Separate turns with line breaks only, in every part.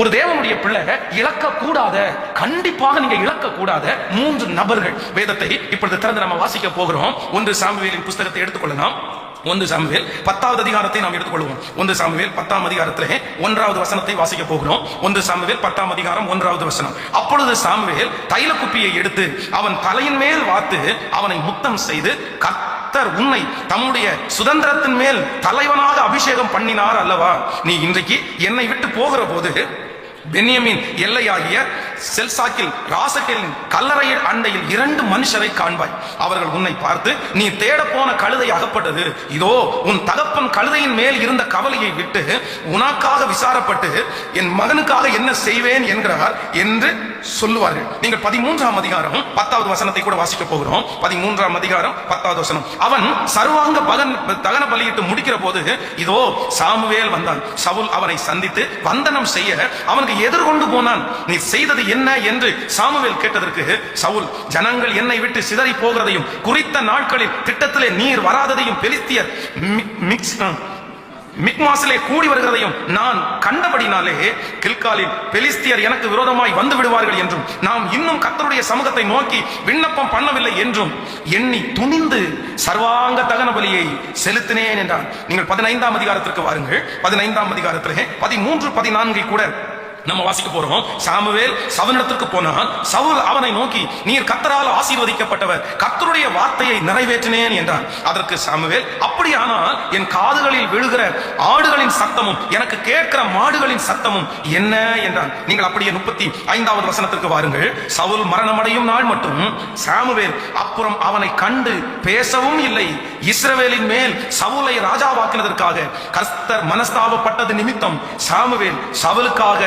ஒரு தேவனுடைய பிள்ளை இழக்க கூடாத கண்டிப்பாக நீங்க இழக்க கூடாத மூன்று நபர்கள். வேதத்தை இப்பொழுது திறந்து நம்ம வாசிக்க போகிறோம். ஒன்று சாமுவேலின் புஸ்தகத்தை எடுத்துக்கொள்ளலாம். ஒன்று சாமுவேல் பத்தாவது அதிகாரத்தை நாம் எடுத்துக்கொள்வோம். ஒன்று சாமுவேல் பத்தாம் அதிகாரத்திலே ஒன்றாவது வசனத்தை வாசிக்க போகிறோம். ஒன்று சாமுவேல் பத்தாம் அதிகாரம் ஒன்றாவது வசனம். அப்பொழுது சாமுவேல் தைல குப்பியை எடுத்து அவன் தலையின் மேல் வாத்து அவனை முத்தம் செய்து கர்த்தர் உன்னை தம்முடைய சுதந்திரத்தின் மேல் தலைவனாக அபிஷேகம் பண்ணினார் அல்லவா? நீ இன்றைக்கு என்னை விட்டு போகிற போது பென்யமின் எல்லையாகிய செல்சாக்கில் ராசக்கலின் கல்லறையில் அண்டையில் இரண்டு மனுஷரை காண்பாய். அவர்கள் உன்னை பார்த்து நீ தேட போன கழுதை அகப்பட்டது. இதோ உன் தகப்பன் கழுதையின் மேல் இருந்த கவலையை விட்டு உனக்காக விசாரப்பட்டு என் மகனுக்காக என்ன செய்வேன் என்கிறார் என்று சொல்லுவார்கள். நீங்கள் பதிமூன்றாம் அதிகாரம் பத்தாவது வசனத்தை கூட வாசிக்க போகிறோம். பதிமூன்றாம் அதிகாரம் பத்தாவது வசனம். அவன் சர்வாங்க பகன் தகன பலியிட்டு முடிக்கிற போது இதோ சாமுவேல் வந்தான். சவுல் அவனை சந்தித்து வந்தனம் செய்ய அவனுக்கு எதிர்கொண்டு போனான். நீ செய்தது என்ன என்று சாமுவேல் கேட்டதற்கு சவுல் ஜனங்கள் என்னை விட்டு சிதறி போகிறதையும் குறித்த நாட்களில் திட்டத்திலே நீர் வராததையும் பெலிஸ்தியர் மிக்மாசிலே கூடி வருகிறதையும் நான் கண்டபடினாலே கில்காலில் பெலிஸ்தியர் எனக்கு விரோதமாய் வந்து விடுவார்கள் என்றும் நாம் இன்னும் கத்தருடைய சமூகத்தை நோக்கி விண்ணப்பம் பண்ணவில்லை என்றும் எண்ணி துணிந்து சர்வாங்க தகன பலியை செலுத்தினேன் என்றான். நீங்கள் பதினைந்தாம் அதிகாரத்திற்கு வாருங்கள். பதினைந்தாம் அதிகாரத்திலே பதிமூன்று பதினான்கை கூட நம்ம வாசிக்க போறோம். சாமுவேல் சவுனிடத்திற்கு போனான். சவுல் அவனை நோக்கி நீர் கத்தரால் ஆசீர்வதிக்கப்பட்டவர் கத்தருடைய வார்த்தையை நிறைவேற்றினேன் என்றான். அதற்கு சாமுவேல் அப்படியானால் என் காதுகளில் விழுகிற ஆடுகளின் சத்தமும் எனக்கு கேட்கிற மாடுகளின் சத்தமும் என்ன? என்றான். நீங்கள் அப்படியே முப்பத்தி ஐந்தாவது வசனத்திற்கு வாருங்கள். சவுல் மரணமடையும் நாள் மட்டும். சாமுவேல் அப்புறம் அவனை கண்டு பேசவும் இல்லை. இஸ்ரவேலின் மேல் சவுலை ராஜாவாக்கினதற்காக கர்த்தர் மனஸ்தாபப்பட்டது நிமித்தம் சாமுவேல் சவுலுக்காக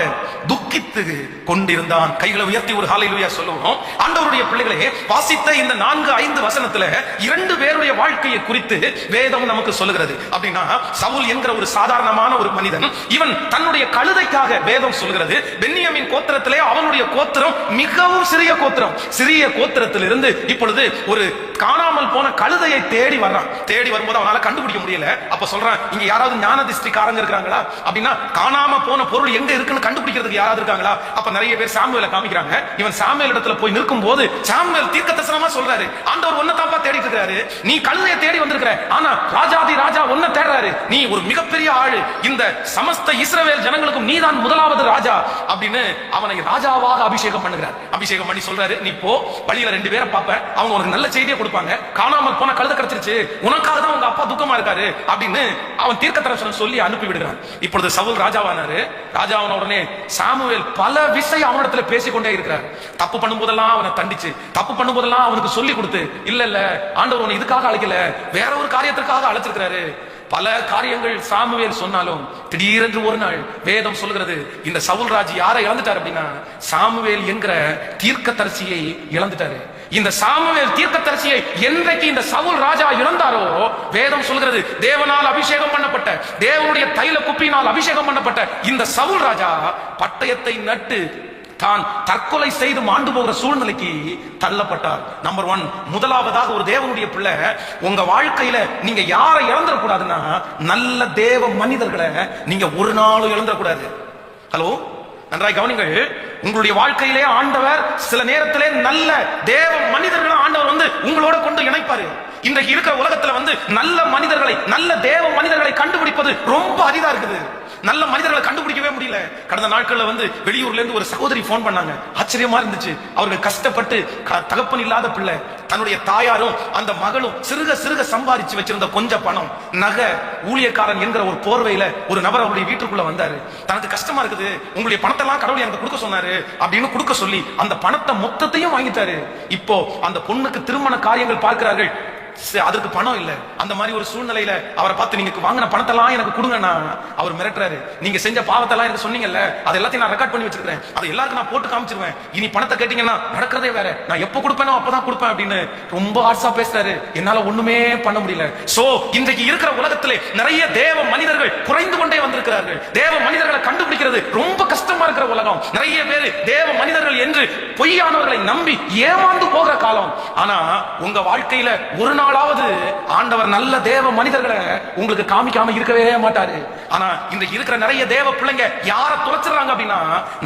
துக்கித்து கொண்டிருந்தான். கைகளை உயர்த்தி ஒரு ஹாலையிலுயா சொல்லுவோம் ஆண்டவருடைய பிள்ளைகளே வாசித்த இந்த நான்கு ஐந்து வசனத்துல இரண்டு பேருடைய வாழ்க்கையை குறித்து வேதம் நமக்கு சொல்லுகிறது. அப்படின்னா சவுல் என்கிற ஒரு சாதாரணமான ஒரு மனிதன் இவன் தன்னுடைய கழுதைக்காக வேதம் சொல்கிறது பென்னியமின் கோத்திரத்திலே அவனுடைய கோத்திரம் மிகவும் சிறிய கோத்திரம். சிறிய கோத்திரத்திலிருந்து இப்பொழுது ஒரு காணாமல் போன கழுதையை தேடி வர்றான். தேடி வரும்போது அவனால கண்டுபிடிக்க முடியல. அப்ப சொல்றான் இங்க யாராவது ஞான திருஷ்டிக்காரங்க இருக்காங்களா அப்படின்னா காணாம போன பொருள் எங்க இருக்குன்னு காமிக்கிறதுக்கு யாராவது இருக்காங்களா? அப்ப நிறைய பேர் சாமுவேல காமிக்கிறாங்க. இவன் சாமுவேல் இடத்துல போய் நிற்கும் போது சாமுவேல் தீர்க்க தரிசனமா சொல்றாரு. ஆண்டவர் ஒன்ன தாப்பா தேடிட்டு இருக்காரு நீ கழுதையை தேடி வந்திருக்கிற. ஆனா ராஜாதி ராஜா ஒன்ன தேடுறாரு. நீ ஒரு மிகப்பெரிய ஆளு. இந்த சமஸ்த இஸ்ரவேல் ஜனங்களுக்கும் நீதான் முதலாவது ராஜா அப்படின்னு அவனை ராஜாவாக அபிஷேகம் பண்ணுகிறார். அபிஷேகம் பண்ணி சொல்றாரு நீ போ வழியில ரெண்டு பேரை பார்ப்ப. அவங்க உனக்கு நல்ல செய்தியை கொடுப்பாங்க. காணாமல் போன கழுத கிடைச்சிருச்சு உனக்காக தான் உங்க அப்பா துக்கமா இருக்காரு. அப்படின்னு அவன் தீர்க்க தரிசனம் சொல்லி அனுப்பி விடுகிறான் இப்பொழுது சவுல் ராஜாவானாரு. ராஜாவான உடனே சாமுவேல் பல விஷயம் அவனிடத்துல பேசிக்கொண்டே இருக்கிறார். தப்பு பண்ணும்போதெல்லாம் அவனை தண்டிச்சு. தப்பு பண்ணும்போதெல்லாம் அவனுக்கு சொல்லி கொடுத்து இல்ல இல்ல ஆண்டவர் உன்னை இதுக்காக அழைக்கல. வேற ஒரு காரியத்திற்காக அழைச்சிருக்கிறாரு. பல காரியங்கள் சாமுவேல் சொன்னாலும் திடீரென்று ஒரு நாள் வேதம் சொல்கிறது இந்த சவுல்ராஜ் யாரை இழந்துட்டார் அப்படின்னா சாமுவேல் என்கிற தீர்க்கதரிசியை இழந்துட்டாரு. இந்த சாமுவேல் தீர்க்கதரிசியை என்றைக்கு இந்த சவுல் ராஜா இழந்தாரோ வேதம் சொல்கிறது தேவனால் அபிஷேகம் பண்ணப்பட்ட தேவனுடைய தைல குப்பினால் அபிஷேகம் பண்ணப்பட்ட இந்த சவுல் ராஜா பட்டயத்தை நட்டு தான் தற்கொலை செய்து மாண்டு போகிற சூழ்நிலைக்கு தள்ளப்பட்டார். நம்பர் ஒன் முதலாவதாக ஒரு தேவனுடைய பிள்ளை உங்க வாழ்க்கையில நீங்க யாரை இழந்துடக்கூடாதுன்னா நல்ல தேவ மனிதர்களை நீங்க ஒரு நாளும் இழந்துடக்கூடாது. ஹலோ நன்றாய் கவனிங்கள் உங்களுடைய வாழ்க்கையிலே ஆண்டவர் சில நேரத்திலே நல்ல தேவ மனிதர்களை ஆண்டவர் வந்து உங்களோட கொண்டு இணைப்பாரு. இன்றைக்கு இருக்கிற உலகத்துல வந்து நல்ல மனிதர்களை நல்ல தேவ மனிதர்களை கண்டுபிடிப்பது ரொம்ப அரிதா இருக்குது. நல்ல மனிதர்களை கண்டுபிடிக்கவே முடியல. கடந்த நாட்கள்ல வந்து வெளியூர்ல இருந்து ஒரு சகோதரி போன் பண்ணாங்க. ஆச்சரியமா இருந்துச்சு. அவர்கள் கஷ்டப்பட்டு தகப்பன் இல்லாத பிள்ளை. தன்னுடைய தாயாரும் அந்த மகளும் சிறுக சிறுக சம்பாதிச்சு வச்சிருந்த கொஞ்ச பணம் நகை ஊழியக்காரன் என்கிற ஒரு போர்வையில ஒரு நபர் அவருடைய வீட்டுக்குள்ள வந்தாரு. தனக்கு கஷ்டமா இருக்குது. உங்களுடைய பணத்தை எல்லாம் கடவுள் எனக்கு கொடுக்க சொன்னாரு அப்படின்னு கொடுக்க சொல்லி அந்த பணத்தை மொத்தத்தையும் வாங்கிட்டாரு. இப்போ அந்த பொண்ணுக்கு திருமண காரியங்கள் பார்க்கிறார்கள். அதற்கு பணம் இல்ல. அந்த மாதிரி ஒரு சூழ்நிலையில அவரை பார்த்து நீங்க வாங்கின பணத்தெல்லாம் எனக்கு கொடுங்கண்ணா. அவர் மிரட்டுறாரு. நீங்க செஞ்ச பாவத்தெல்லாம் எனக்கு சொன்னீங்கல்ல. அது எல்லாத்தையும் நான் ரெக்கார்ட் பண்ணி வச்சிருக்கேன் அதை எல்லாருக்கும் நான் போட்டு காமிச்சிருவேன். இனி பணத்தை கேட்டீங்கன்னா நடக்கிறதே வேற. நான் எப்ப கொடுப்பேனோ அப்பதான் கொடுப்பேன் அப்படின்னு ரொம்ப ஆட்சா பேசுறாரு. என்னால ஒண்ணுமே பண்ண முடியல. சோ இன்றைக்கு இருக்கிற உலகத்திலே நிறைய தேவ மனிதர்கள் குறைந்து கொண்டே வந்திருக்கிறார்கள். தேவ மனிதர்களை கண்டுபிடிக்கிறது ரொம்ப கஷ்டமா இருக்கிற உலகம். நிறைய பேர் தேவ மனிதர்கள் என்று பொய்யானவர்களை நம்பி ஏமாந்து போகிற காலம். ஆனா உங்க வாழ்க்கையில ஒரு நாள் நாளாவது ஆண்டவர் நல்ல தேவ மனிதர்களை உங்களுக்கு காமிக்காம இருக்கவே மாட்டாரு. ஆனா இந்த இருக்கிற நிறைய தேவ பிள்ளைங்க யார தொலைச்சிடுறாங்க அப்படின்னா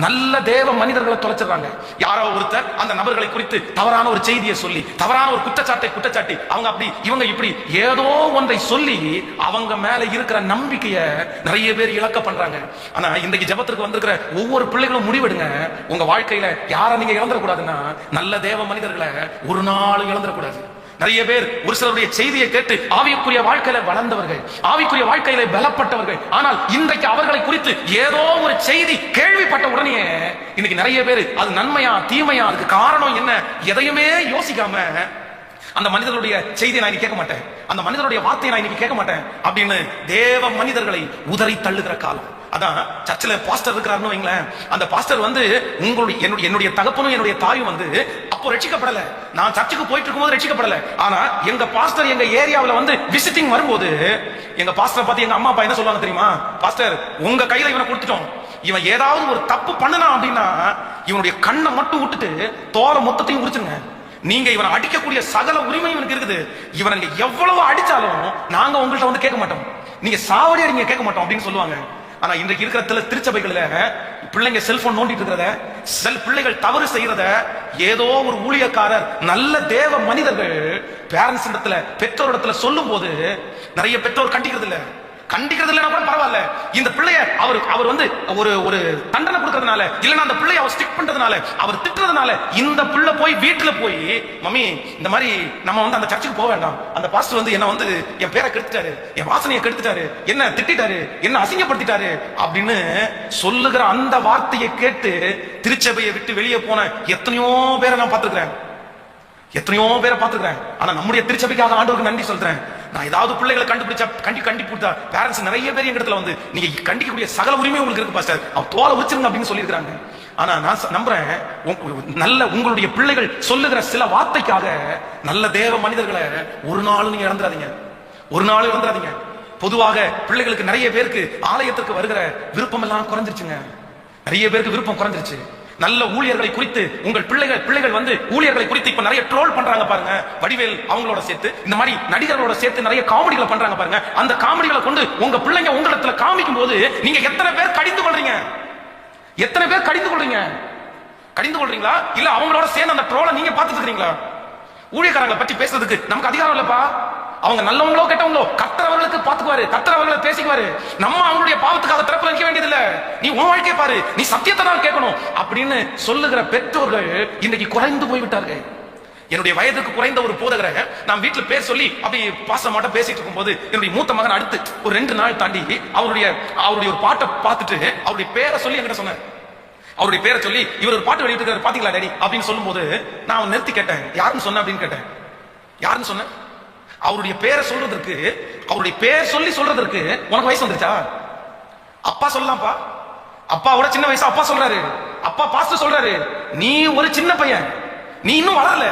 நல்ல தேவ மனிதர்களை தொலைச்சிடுறாங்க. யாரோ ஒருத்தர் அந்த நபர்களை குறித்து தவறான ஒரு செய்தியை சொல்லி தவறான ஒரு குற்றச்சாட்டை குற்றச்சாட்டி அவங்க அப்படி இவங்க இப்படி ஏதோ ஒன்றை சொல்லி அவங்க மேல இருக்கிற நம்பிக்கைய நிறைய பேர் இழக்க பண்றாங்க. ஆனா இன்றைக்கு ஜெபத்திற்கு வந்திருக்கிற ஒவ்வொரு பிள்ளைகளும் முடிவெடுங்க. உங்க வாழ்க்கையில யாரை நீங்க இழந்துடக்கூடாதுன்னா நல்ல தேவ மனிதர்களை ஒரு நாள் இழந்துடக்கூடாது. நிறைய பேர் ஒரு சிலருடைய செய்தியை கேட்டு ஆவிக்குரிய வாழ்க்கையில வளர்ந்தவர்கள் ஆவிக்குரிய வாழ்க்கையில பலப்பட்டவர்கள். ஆனால் இன்றைக்கு அவர்களை குறித்து ஏதோ ஒரு செய்தி கேள்விப்பட்ட உடனே இன்னைக்கு நிறைய பேர் அது நன்மையா தீமையா அதுக்கு காரணம் என்ன எதையுமே யோசிக்காம அந்த மனிதர்களுடைய செய்தியை நான் இன்னைக்கு கேட்க மாட்டேன். அந்த மனிதனுடைய வார்த்தையை நான் இன்னைக்கு கேட்க மாட்டேன். அப்படின்னு தேவ மனிதர்களை உதறி தள்ளுகிற காலம். அதான் சர்ச்சில் பாஸ்டர் இருக்கிறாருன்னு வைங்களேன். அந்த பாஸ்டர் வந்து உங்களுடைய என்னுடைய என்னுடைய தகப்பனும் என்னுடைய தாயும் வந்து அப்போ ரட்சிக்கப்படல. நான் சர்ச்சுக்கு போயிட்டு இருக்கும்போது ரட்சிக்கப்படல. ஆனா எங்க பாஸ்டர் எங்க ஏரியாவில் வந்து விசிட்டிங் வரும்போது எங்க பாஸ்டர் பார்த்து எங்க அம்மா அப்பா என்ன சொல்லுவாங்க தெரியுமா? பாஸ்டர் உங்க கையில இவனை கொடுத்துட்டோம். இவன் ஏதாவது ஒரு தப்பு பண்ணனான் அப்படின்னா இவனுடைய கண்ணை மட்டும் விட்டுட்டு தோலை மொத்தத்தையும் உரிச்சுங்க நீங்க இவனை அடிக்கக்கூடிய சகல உரிமை இவனுக்கு இருக்குது. இவனை எவ்வளவு அடிச்சாலும் நாங்க உங்கள்கிட்ட வந்து கேட்க மாட்டோம். நீங்க சாவடி நீங்க கேட்க மாட்டோம் அப்படின்னு சொல்லுவாங்க. ஆனா இன்றைக்கு இருக்கிற திரு திருச்சபைகள்ல பிள்ளைங்க செல்போன் நோண்டிட்டு இருக்கிறத செல் பிள்ளைகள் தவறு செய்யறத ஏதோ ஒரு ஊழியக்காரர் நல்ல தேவ மனிதர்கள் பேரண்ட்ஸ் இடத்துல பெற்றோர் இடத்துல சொல்லும் போது நிறைய பெற்றோர் கண்டிக்கிறது இல்லை கண்டிக்கிறது இல்லைன்னா கூட பரவாயில்ல. இந்த பிள்ளைய அவர் அவர் வந்து ஒரு ஒரு தண்டனை கொடுக்கறதுனால இல்லைன்னா அந்த பிள்ளைய அவர் ஸ்டிக் பண்றதுனால அவர் திட்டுறதுனால இந்த பிள்ளை போய் வீட்டுல போய் மம்மி இந்த மாதிரி நம்ம வந்து அந்த சர்ச்சுக்கு போக வேண்டாம். அந்த பாஸ்டர் வந்து என்ன வந்து என் பேரை கெடுத்துட்டாரு என் வாசனையை கெடுத்துட்டாரு என்ன திட்டிட்டாரு என்ன அசிங்கப்படுத்திட்டாரு அப்படின்னு சொல்லுகிற அந்த வார்த்தையை கேட்டு திருச்சபையை விட்டு வெளியே போன எத்தனையோ பேரை நான் பார்த்துருக்கிறேன். எத்தனையோ பேரை பார்த்துக்கிறேன் ஆனா நம்முடைய திருச்சபைக்காக ஆண்டவருக்கு நன்றி சொல்றேன். நான் ஏதாவது பிள்ளைகளை கண்டுபிடிச்சா கண்டி கண்டி கொடுத்தா பேரண்ட்ஸ் நிறைய பேர் எங்க இடத்துல வந்து நீங்க கண்டிக்கக்கூடிய சகல உரிமை உங்களுக்கு இருக்கு பாஸ்டர் அவன் தோலை வச்சிருங்க அப்படின்னு சொல்லியிருக்காங்க ஆனா நான் நம்புறேன் நல்ல உங்களுடைய பிள்ளைகள் சொல்லுகிற சில வார்த்தைக்காக நல்ல தேவ மனிதர்களை ஒரு நாளும் நீங்க இறந்துடாதீங்க ஒரு நாளும் இறந்துடாதீங்க பொதுவாக பிள்ளைகளுக்கு நிறைய பேருக்கு ஆலயத்திற்கு வருகிற விருப்பம் எல்லாம் குறைஞ்சிருச்சுங்க. நிறைய பேருக்கு விருப்பம் குறைஞ்சிருச்சு. நல்ல ஊழியர்களை குறித்து உங்கள் பிள்ளைகள் பிள்ளைகள் வந்து ஊழியர்களை குறித்து இப்ப நிறைய ட்ரோல் பண்றாங்க பாருங்க. வடிவேல் அவங்களோட சேர்த்து இந்த மாதிரி நடிகர்களோட சேர்த்து நிறைய காமெடிகளை பண்றாங்க பாருங்க. அந்த காமெடிகளை கொண்டு உங்க பிள்ளைங்க உங்களிடத்துல காமிக்கும் போது நீங்க எத்தனை பேர் கடிந்து கொள்றீங்க? எத்தனை பேர் கடிந்து கொள்றீங்க? கடிந்து கொள்றீங்களா? இல்ல அவங்களோட சேர்ந்து அந்த ட்ரோலை நீங்க பார்த்துட்டு ஊழியக்காரங்களை பற்றி பேசுறதுக்கு நமக்கு அதிகாரம் இல்லப்பா. அவங்க நல்லவங்களோ கெட்டவங்களோ கத்தரவர்களுக்கு பாத்துக்குவாரு கத்தரவர்களை பேசிக்குவாரு. நம்ம அவங்களுடைய பாவத்துக்காக திறப்பு நிற்க வேண்டியதில்ல. நீ உன் வாழ்க்கையை பாரு நீ சத்தியத்தை தான் கேட்கணும் அப்படின்னு சொல்லுகிற பெற்றோர்கள் இன்னைக்கு குறைந்து போய்விட்டார்கள். என்னுடைய வயதுக்கு குறைந்த ஒரு போதகரை நான் வீட்டுல பேர் சொல்லி அப்படி பாசமாட்ட பேசிட்டு இருக்கும்போது என்னுடைய மூத்த மகன் அடுத்து ஒரு ரெண்டு நாள் தாண்டி அவருடைய அவருடைய ஒரு பாட்டை பார்த்துட்டு அவருடைய பேரை சொல்லி என்கிட்ட சொன்னார். அவருடைய பேரை சொல்லி இவர் ஒரு பாட்டு வெளியிட்டு பாத்தீங்களா டேடி? அப்படின்னு சொல்லும்போது நான் அவன் நிறுத்தி கேட்டேன். யாருன்னு சொன்ன அப்படின்னு கேட்டேன். யாருன்னு சொன்ன? அவருடைய பேரை சொல்றதற்கு அவருடைய பேர் சொல்லி சொல்றதற்கு உனக்கு வயசு வந்துருச்சா? அப்பா சொல்லலாம்ப்பா. அப்பாவோட சின்ன வயசு அப்பா சொல்றாரு. அப்பா பாஸ்டர் சொல்றாரு. நீ ஒரு சின்ன பையன். நீ இன்னும் வளரல.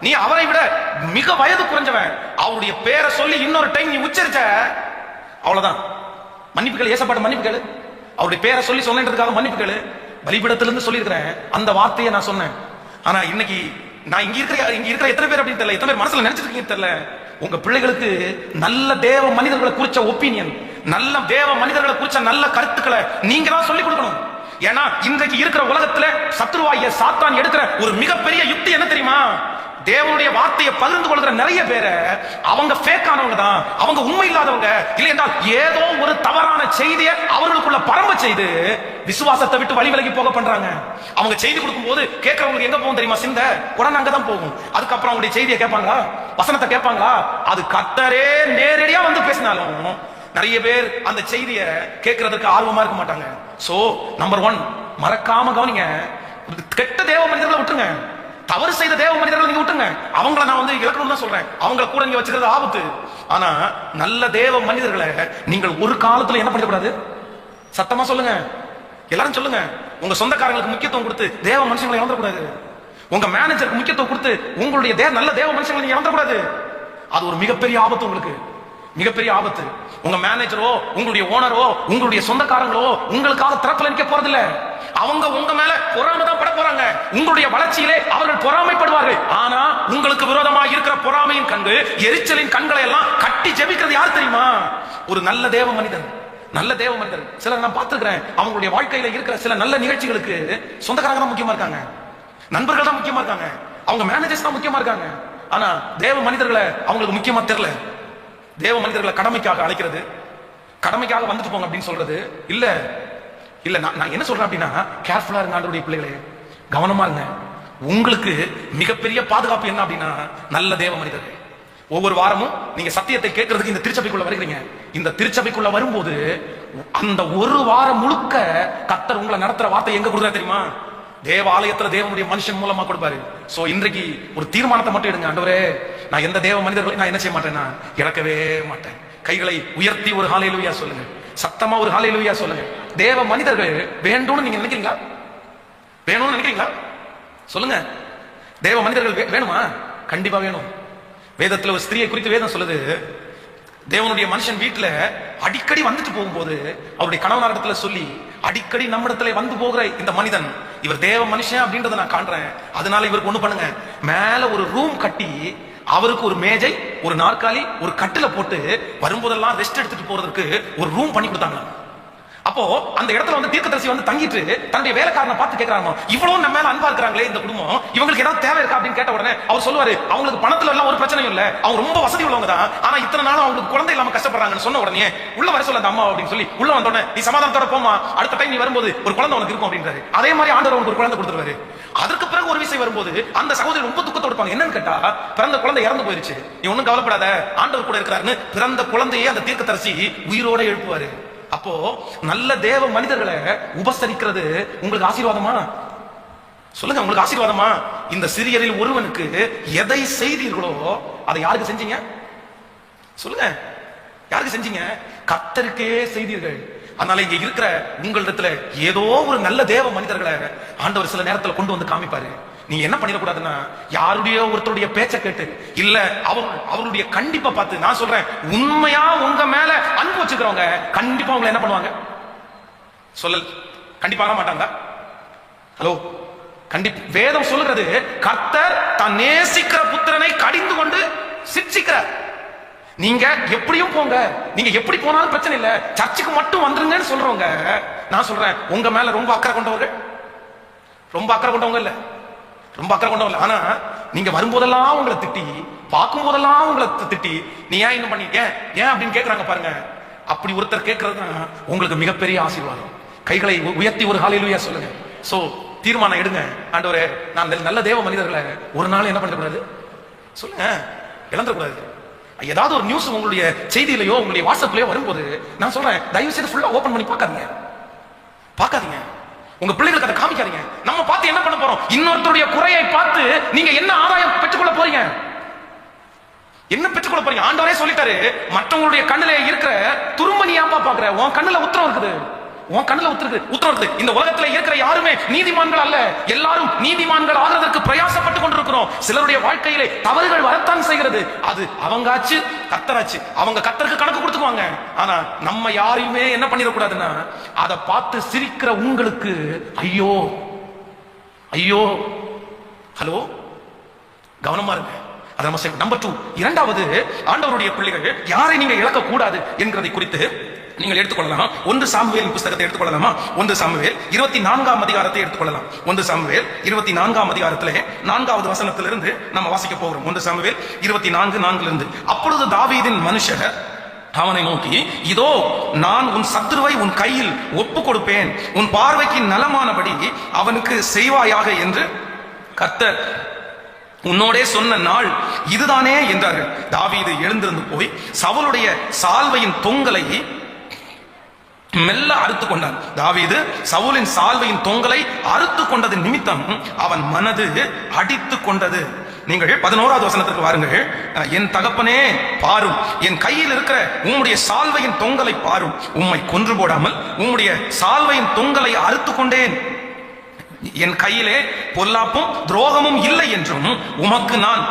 நீ அவரை விட மிக வயது குறைஞ்சவன். அவருடைய பேரை சொல்லி இன்னொரு டைம் நீ உச்சரிச்ச அவ்வளவுதான். மன்னிப்புகள் ஏசப்பாட்ட மன்னிப்புகள் அவருடைய பேரை சொல்லி சொன்னதுக்காக மன்னிப்புகள் பலிபிடத்திலிருந்து சொல்லியிருக்கிறேன். அந்த வார்த்தையை நான் சொன்னேன். ஆனா இன்னைக்கு நான் இங்க இருக்கிற இங்க இருக்கிற எத்தனை பேர் அப்படின்னு தெரியல. எத்தனை பேர் மனசுல நினைச்சிட்டு தெரியல. உங்க பிள்ளைகளுக்கு நல்ல தேவ மனிதர்களை குறிச்ச ஒப்பீனியன் நல்ல தேவ மனிதர்களை குறிச்ச நல்ல கருத்துக்களை நீங்க தான் சொல்லிக் கொடுக்கணும். ஏன்னா இன்றைக்கு இருக்கிற உலகத்துல சத்ருவாய சாத்தான் எடுக்கிற ஒரு மிகப்பெரிய யுக்தி என்ன தெரியுமா? தேவனுடைய வார்த்தையை பகிர்ந்து கொள்கிற நிறைய பேரை அவங்க ஃபேக் ஆனவங்க தான் அவங்க உண்மை இல்லாதவங்க. இல்லை என்றால் ஏதோ ஒரு தவறான செய்தியை அவர்களுக்குள்ள பரம்ப செய்து விசுவாசத்தை விட்டு வழி விலகி போக பண்றாங்க. அவங்க செய்தி கொடுக்கும் போது கேட்கறவங்களுக்கு எங்க போகும் தெரியுமா? சிந்த. உடனே அங்கதான் போகும். அதுக்கப்புறம் அவங்களுடைய செய்தியை கேட்பாங்களா? வசனத்தை கேட்பாங்களா? அது கத்தரே நேரடியா வந்து பேசினாலும் நிறைய பேர் அந்த செய்தியை கேட்கறதுக்கு ஆர்வமா இருக்க மாட்டாங்க. சோ நம்பர் ஒன் மறக்காம கவனிங்க. கெட்ட தேவ மனிதர்களை விட்டுருங்க. தவறு செய்த தேவ மனிதர்களை நீங்க விட்டுங்க அவங்கள நான் வந்து இழக்கணும் தான் சொல்றேன். அவங்கள கூட நீங்க வச்சுக்கிறது ஆபத்து. ஆனா நல்ல தேவ மனிதர்களை நீங்கள் ஒரு காலத்துல என்ன பண்ணிடக்கூடாது சத்தமா சொல்லுங்க. எல்லாரும் சொல்லுங்க. உங்க சொந்தக்காரங்களுக்கு முக்கியத்துவம் கொடுத்து தேவ மனுஷங்களை இழந்துடக்கூடாது. உங்க மேனேஜருக்கு முக்கியத்துவம் கொடுத்து உங்களுடைய தேவ நல்ல தேவ மனுஷங்களை நீங்க இழந்துடக்கூடாது. அது ஒரு மிகப்பெரிய ஆபத்து உங்களுக்கு. மிகப்பெரிய ஆபத்து. உங்க மேனேஜரோ உங்களுடைய ஓனரோ உங்களுடைய சொந்தக்காரங்களோ உங்களுக்காக திறப்புல நிக்க போறதில்லை. அவங்க உங்க மேல பொறாமை தான் பட போறாங்க. உங்களுடைய வளர்ச்சியிலே அவர்கள் பொறாமைப்படுவார்கள். ஆனா உங்களுக்கு விரோதமாக இருக்கிற பொறாமையின் கண்டு எரிச்சலின் கண்களை எல்லாம் கட்டி ஜெபிக்கிறது யார் தெரியுமா? ஒரு நல்ல தேவ மனிதன். நல்ல தேவ மனிதன். சிலர் நான் பார்த்துக்கிறேன் அவங்களுடைய வாழ்க்கையில இருக்கிற சில நல்ல நிகழ்ச்சிகளுக்கு சொந்தக்காரங்க தான் முக்கியமா இருக்காங்க. நண்பர்கள் தான் முக்கியமா இருக்காங்க. அவங்க மேனேஜர்ஸ் தான் முக்கியமா இருக்காங்க. ஆனா தேவ மனிதர்களை அவங்களுக்கு முக்கியமா தெரியல. தேவ மனிதர்களை கடமைக்காக அழைக்கிறது. கடமைக்காக வந்துட்டு போங்க அப்படின்னு சொல்றது. இல்ல இல்ல நான் நான் என்ன சொல்றேன் அப்படின்னா கேர்ஃபுல்லா இருங்க ஆண்டவருடைய பிள்ளைகளே. கவனமா இருங்க. உங்களுக்கு மிகப்பெரிய பாதுகாப்பு என்ன அப்படின்னா நல்ல தேவ மனிதர்கள். ஒவ்வொரு வாரமும் நீங்க சத்தியத்தை கேட்கறதுக்கு இந்த திருச்சபைக்குள்ள வருகிறீங்க. இந்த திருச்சபைக்குள்ள வரும்போது அந்த ஒரு வாரம் முழுக்க கத்தர் உங்களை நடத்துற வார்த்தை எங்க கொடுத்தா தெரியுமா? தேவ ஆலயத்துல தேவனுடைய மனுஷன் மூலமா கொடுப்பாரு. சோ இன்றைக்கு ஒரு தீர்மானத்தை மட்டும் எடுங்க ஆண்டவரே. நான் எந்த தேவ மனிதர்களையும் நான் என்ன செய்ய மாட்டேன்னா இழக்கவே மாட்டேன். கைகளை உயர்த்தி ஒரு ஹாலையிலுயா சொல்லுங்க. சத்தமா ஒரு ஹாலை லூயா சொல்லுங்க. தேவ மனிதர்கள் வேண்டும்னு நீங்க நினைக்கிறீங்களா? வேணும்னு நினைக்கிறீங்களா? சொல்லுங்க. தேவ மனிதர்கள் வே- வேணுமா? கண்டிப்பா வேணும். வேதத்துல ஒரு ஸ்திரியை குறித்து வேதம் சொல்லுது. தேவனுடைய மனுஷன் வீட்டுல அடிக்கடி வந்துட்டு போகும்போது அவருடைய கணவனாரிடத்துல சொல்லி அடிக்கடி நம்மிடத்துல வந்து போகிற இந்த மனிதன் இவர் தேவ மனுஷன் அப்படின்றத நான் காண்றேன். அதனால இவருக்கு ஒண்ணு பண்ணுங்க. மேல ஒரு ரூம் கட்டி அவருக்கு ஒரு மேஜை ஒரு நாற்காலி ஒரு கட்டில போட்டு வரும்போதெல்லாம் ரெஸ்ட் எடுத்துட்டு போறதுக்கு ஒரு ரூம் பண்ணி கொடுத்தாங்க அப்போ அந்த இடத்துல வந்து தீர்க்கதரிசி வந்து தங்கிட்டு தன்னுடைய வேலைக்காரனை பார்த்து கேட்கறாங்க இவ்வளவு நம்ம மேல அன்பா இருக்கிறாங்களே இந்த குடும்பம்? இவங்களுக்கு ஏதாவது தேவை இருக்கா? அப்படின்னு கேட்ட உடனே அவர் சொல்லுவாரு அவங்களுக்கு பணத்துல எல்லாம் ஒரு பிரச்சனையும் இல்ல. அவங்க ரொம்ப வசதி உள்ளவங்க தான். ஆனா இத்தனை நாளும் அவங்களுக்கு குழந்தை இல்லாம கஷ்டப்படுறாங்கன்னு சொன்ன உடனே உள்ள வர சொல்ல அந்த அம்மா அப்படின்னு சொல்லி உள்ள வந்த உடனே நீ சமாதானத்தோட போமா அடுத்த டைம் நீ வரும்போது ஒரு குழந்தை உனக்கு இருக்கும் அப்படின்றாரு. அதே மாதிரி ஆண்டவர் உனக்கு ஒரு குழந்தை கொடுத்துருவாரு. அதற்கு பிறகு ஒரு விஷயம் வரும்போது அந்த சகோதரி ரொம்ப துக்கத்தோடு இருப்பாங்க. என்னன்னு கேட்டா பிறந்த குழந்தை இறந்து போயிருச்சு. நீ ஒன்னும் கவலைப்படாத ஆண்டவர் கூட இருக்கிறாருன்னு பிறந்த குழந்தையே அந்த தீர்க்கதரிசி உயிரோட எழுப்புவாரு. அப்போ நல்ல தேவ மனிதர்களை உபசரிக்கிறது உங்களுக்கு ஆசீர்வாதமா? சொல்லுங்க உங்களுக்கு ஆசீர்வாதமா? இந்த சிறியரில் ஒருவனுக்கு எதை செய்தீர்களோ அதை யாருக்கு செஞ்சீங்க? சொல்லுங்க யாருக்கு செஞ்சீங்க? கத்தருக்கே செய்தீர்கள். அதனால இங்க இருக்கிற உங்களிடத்துல ஏதோ ஒரு நல்ல தேவ மனிதர்களை ஆண்டவர் சில நேரத்துல கொண்டு வந்து காமிப்பாரு. நீங்க என்ன பண்ணிடக்கூடாதுன்னா யாருடைய ஒருத்தருடைய பேச்சை கேட்டு இல்ல அவர் அவருடைய கண்டிப்பா பார்த்து நான் சொல்றேன் உண்மையா உங்க மேல அன்பு வச்சுக்கிறவங்க கண்டிப்பா உங்களை என்ன பண்ணுவாங்க? சொல்லல் கண்டிப்பாக மாட்டாங்க ஹலோ கண்டிப்பா வேதம் சொல்லுகிறது கர்த்தர் தான் நேசிக்கிற புத்திரனை கடிந்து கொண்டு சிக்ஷிக்கிறார் நீங்க எப்படியும் போங்க. நீங்க எப்படி போனாலும் பிரச்சனை இல்ல. சர்ச்சுக்கு மட்டும் வந்துருங்கன்னு சொல்றவங்க நான் சொல்றேன் உங்க மேல ரொம்ப அக்கறை கொண்டவர்கள். ரொம்ப அக்கறை கொண்டவங்க இல்ல. ரொம்ப அக்கறை கொண்டவங்க ஆனா நீங்க வரும்போதெல்லாம் உங்களை திட்டி பார்க்கும் போதெல்லாம் உங்களை திட்டி நீ ஏன் இன்னும் பண்ணி ஏன் ஏன் அப்படின்னு கேக்குறாங்க பாருங்க. அப்படி ஒருத்தர் கேட்கறது உங்களுக்கு மிகப்பெரிய ஆசீர்வாதம். கைகளை உ- உயர்த்தி ஒரு ஹalleluya சொல்லுங்க. சோ தீர்மானம் எடுங்க. ஆண்டவரே நான் நல்ல தேவ மனிதர்களை ஒரு நாள் என்ன பண்ணக்கூடாது? சொல்லுங்க. இழந்துடக்கூடாது ஏதாவது ஒரு நியூஸ் உங்களுடைய செய்தியிலையோ உங்களுடைய வாட்ஸ்அப்லயோ வரும்போது நான் சொல்றேன் தயவு செய்து ஃபுல்லா ஓபன் பண்ணி பார்க்காதீங்க. பார்க்காதீங்க. உங்க பிள்ளைகளுக்கு அதை காமிக்காதீங்க. நம்ம பார்த்து என்ன பண்ண போறோம்? இன்னொருத்தருடைய குறையை பார்த்து நீங்க என்ன ஆதாயம் பெற்றுக்கொள்ள போறீங்க? என்ன பெற்றுக்கொள்ள போறீங்க? ஆண்டவரே சொல்லிட்டாரு மற்றவங்களுடைய கண்ணுல இருக்கிற துரும்ப நீ ஏன்பா பாக்குற உன் கண்ணுல உத்தரம் இருக்குது. உன் கண்ணில் உத்தருக்கு உத்தரம் இந்த உலகத்துல இருக்கிற யாருமே நீதிமான்கள் அல்ல. எல்லாரும் நீதிமான்கள் ஆகிறதற்கு பிரயாசப்பட்டு கொண்டிருக்கிறோம். சிலருடைய வாழ்க்கையிலே தவறுகள் வரத்தான் செய்கிறது. அது அவங்க ஆச்சு கத்தராச்சு அவங்க கத்தருக்கு கணக்கு கொடுத்துக்குவாங்க. ஆனா நம்ம யாரையுமே என்ன பண்ணிடக்கூடாதுன்னா அதை பார்த்து சிரிக்கிற உங்களுக்கு ஐயோ ஐயோ. ஹலோ? கவனமா இருங்க. அதை நம்ம நம்பர் டூ இரண்டாவது ஆண்டவருடைய பிள்ளைகள் யாரை நீங்க இழக்க கூடாது என்கிறதை குறித்து நீங்கள் எடுத்துக்கொள்ளலாம்? ஒன்று சாமுவேல் புஸ்தகத்தை எடுத்துக்கொள்ளலாமா? ஒன்று சாமுவேல் இருபத்தி நான்காம் அதிகாரத்தை எடுத்துக்கொள்ளலாம். ஒன்று சாமுவேல் இருபத்தி நான்காம் அதிகாரத்திலே நான்காவது வசனத்திலிருந்து நம்ம வாசிக்க போகிறோம். ஒன்று சாமுவேல் இருபத்தி நான்கு நான்கிலிருந்து. அப்பொழுது தாவீதின் மனுஷர் அவனை நோக்கி இதோ நான் உன் சத்துருவை உன் கையில் ஒப்பு கொடுப்பேன். உன் பார்வைக்கு நலமானபடி அவனுக்கு செய்வாயாக என்று கர்த்தர் உன்னோடே சொன்ன நாள் இதுதானே என்றார்கள். தாவீது எழுந்திருந்து போய் சவலுடைய சால்வையின் தொங்கலை மெல்ல அறுத்து கொண்டான். தாவீது சவுலின் சால்வையின் தொங்கலை அறுத்து கொண்டது நிமித்தம் அவன் மனது அடித்து கொண்டது. நீங்கள் பதினோராவது வசனத்திற்கு வாருங்கள். என் தகப்பனே பாரும். என் கையில் இருக்கிற உம்முடைய சால்வையின் தொங்கலை பாரும். உம்மை கொன்று போடாமல் உம்முடைய சால்வையின் தொங்கலை அறுத்து கொண்டேன். என் கையிலே பொல்லாப்பும் துரோகமும் இல்லை என்றும் உமக்கு நான்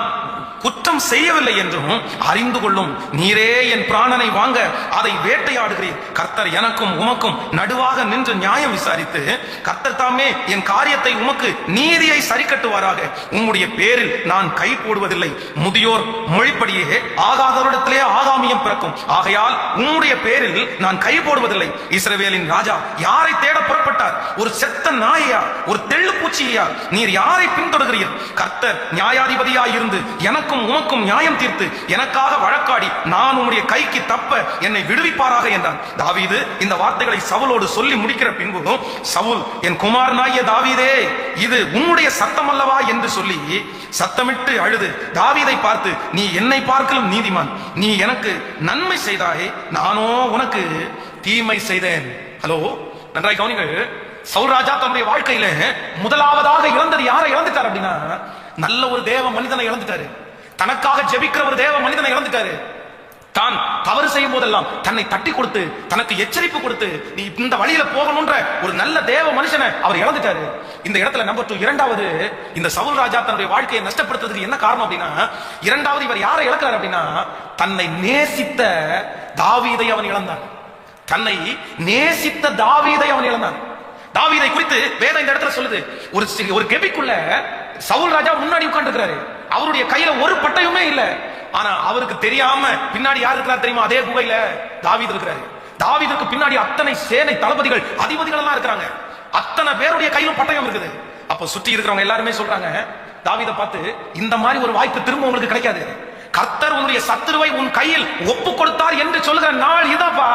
குற்றம் செய்யவில்லை என்றும் அறிந்து கொள்ளும் நீரே என் பிராணனை வாங்க அதை வேட்டையாடுகிறீர். கர்த்தர் எனக்கும் உமக்கும் நடுவாக நின்று நியாயம் விசாரித்து கர்த்தர் தாமே என் காரியத்தை உமக்கு நீதியை சரி கட்டுவாராக உம்முடைய பேரில் நான் கை போடுவதில்லை. முதியோர் மொழிப்படியே ஆகாதவரிடத்திலே ஆகாமியம் பிறக்கும். ஆகையால் உம்முடைய பேரில் நான் கை போடுவதில்லை. இஸ்ரவேலின் ராஜா யாரை தேட புறப்பட்டார்? ஒரு செத்த நாயா ஒரு தெள்ளு பூச்சியா நீர் யாரை பின்தொடர்கிறீர்? கர்த்தர் நியாயாதிபதியாயிருந்து எனக்கும் எனக்கும் உமக்கும் நியாயம் தீர்த்து எனக்காக வழக்காடி நான் உம்முடைய கைக்கு தப்ப என்னை விடுவிப்பாராக என்றான். தாவீது இந்த வார்த்தைகளை சவுலோடு சொல்லி முடிக்கிற பின்பு சவுல் என் குமாரனாகிய தாவீதே இது உன்னுடைய சத்தம் அல்லவா என்று சொல்லி சத்தமிட்டு அழுது. தாவீதை பார்த்து நீ என்னை பார்க்கலும் நீதிமான். நீ எனக்கு நன்மை செய்தாயே நானோ உனக்கு தீமை செய்தேன். ஹலோ நன்றாய் கவனிங்கள் சவுல் ராஜா தன்னுடைய வாழ்க்கையில முதலாவதாக இழந்தது யாரை இழந்துட்டார் அப்படின்னா நல்ல ஒரு தேவ மனிதனை இழந்துட்டாரு. தனக்காக ஜெபிக்கிற ஒரு தேவ மனிதனை இழந்துட்டாரு. தான் தவறு செய்யும் போதெல்லாம் தன்னை தட்டி கொடுத்து தனக்கு எச்சரிப்பு கொடுத்து நீ இந்த வழியில போகணும்ன்ற ஒரு நல்ல தேவ மனுஷனை அவர் இழந்துட்டாரு. இந்த இடத்துல நம்பர் டூ இரண்டாவது இந்த சவுல் ராஜா தன்னுடைய வாழ்க்கையை நஷ்டப்படுத்துறதுக்கு என்ன காரணம் அப்படின்னா இரண்டாவது இவர் யாரை இழக்கிறார் அப்படின்னா தன்னை நேசித்த தாவீதை அவன் இழந்தான். தன்னை நேசித்த தாவீதை அவன் இழந்தான். தாவீதை குறித்து வேதம் இந்த இடத்துல சொல்லுது. ஒரு சி- ஒரு கெபிக்குள்ள சவுல் ராஜா முன்னாடி உட்கார்ந்துருக்காரு அவருடைய கையில ஒரு பட்டயமே இல்ல. ஆனா அவருக்கு தெரியாம பின்னாடி யார் இருக்கிறார் தெரியுமா? அதே குகையில தாவீது இருக்கிறாரு. தாவிதுக்கு பின்னாடி அத்தனை சேனை தளபதிகள் அதிபதிகள் எல்லாம் இருக்கிறாங்க. அத்தனை பேருடைய கையிலும் பட்டயம் இருக்குது. அப்ப சுற்றி இருக்கிறவங்க எல்லாருமே சொல்றாங்க தாவீதை பார்த்து இந்த மாதிரி ஒரு வாய்ப்பு திரும்ப உங்களுக்கு கிடைக்காது. கர்த்தர் உன்னுடைய சத்துருவை உன் கையில் ஒப்பு கொடுத்தார் என்று சொல்லுகிற நாள் இதாப்பா.